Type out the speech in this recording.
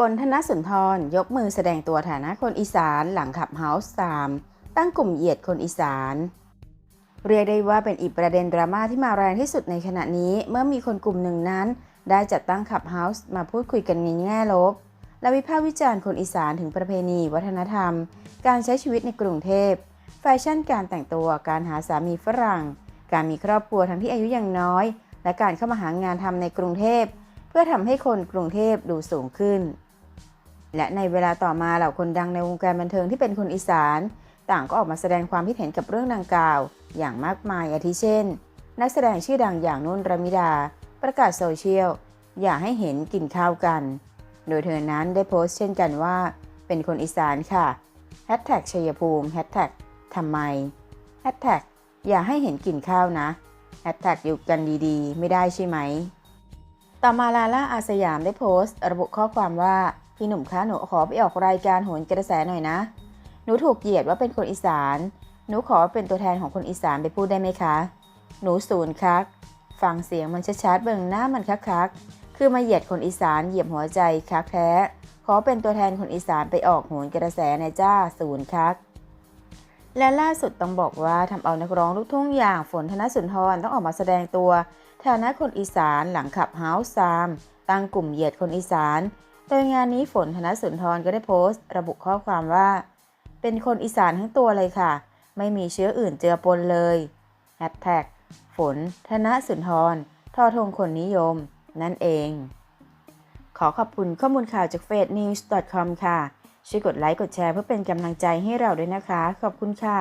ฝนธนสุนทรยกมือแสดงตัวฐานะคนอีสานหลังขับเฮาส์ตามตั้งกลุ่มเหยียดคนอีสาน เรียกได้ว่าเป็นอีกประเด็นดราม่าที่มาแรงที่สุดในขณะนี้เมื่อมีคนกลุ่มหนึ่งนั้น ได้จัดตั้งขับเฮาส์มาพูดคุยกันในแง่ลบ และวิพากษ์วิจารณ์คนอีสานถึงประเพณี วัฒนธรรม การใช้ชีวิตในกรุงเทพ แฟชั่นการแต่งตัวการหาสามีฝรั่ง การมีครอบครัวทั้งที่อายุยังน้อย และการเข้ามาหางานทำในกรุงเทพ เพื่อทำให้คนกรุงเทพดูสูงขึ้น และในเวลาต่อมาเหล่าคนดังในวงการบันเทิงที่เป็นคนอีสาน ต่างก็ออกมาแสดงความคิดเห็นกับเรื่องดังกล่าว อย่างมากมายอาทิเช่น นักแสดงชื่อดังอย่างนุ่นระมิดา ประกาศโซเชียล อยากให้เห็นกินข้าวกัน โดยเธอนั้นได้โพสต์เช่นกันว่า เป็นคนอีสานค่ะแฮชแท็กชัยภูมิแฮชแท็กทำไมแฮชแท็กอย่าให้เห็นกินข้าวนะแฮชแท็กอยู่กันดีๆ ไม่ได้ใช่ไหม ต่อมาลาล่าอาสยามได้โพสต์ ระบุข้อความว่า พี่หนุ่มคะหนูขอไปออกรายการโหนกระแสหน่อยนะ หนูถูกเหยียดว่าเป็นคนอีสาน หนูขอเป็นตัวแทนของคนอีสานไปพูดได้ไหมคะ หนูศูนย์คัก ฟังเสียงมันชัดๆเบิ่งหน้ามันคักๆคือมาเหยียดคนอีสานเหยียบหัวใจคักแท้ ขอเป็นตัวแทนคนอีสานไปออกโหนกระแสในจ้าศูนย์คัก และล่าสุดต้องบอกว่าทำเอานักร้องลูกทุ่งอย่างฝนธนสุนทรต้องออกมาแสดงตัวฐานะคนอีสานหลังขับเฮาส์ซามตั้งกลุ่มเหยียดคนอีสาน โดยงานนี้ฝนธนสุนทรก็ได้โพสต์ ระบุข้อความว่า เป็นคนอีสานทั้งตัวเลยค่ะ ไม่มีเชื้ออื่นเจือปนเลยแฮชแท็กฝนธนสุนทรทอทงคนนิยม นั่นเอง ขอขอบคุณข้อมูลข่าวจาก f a c e n e w s c o m ค่ะ ช่วยกดไลค์กดแชร์เพื่อเป็นกำลังใจให้เราด้วยนะคะ ขอบคุณค่ะ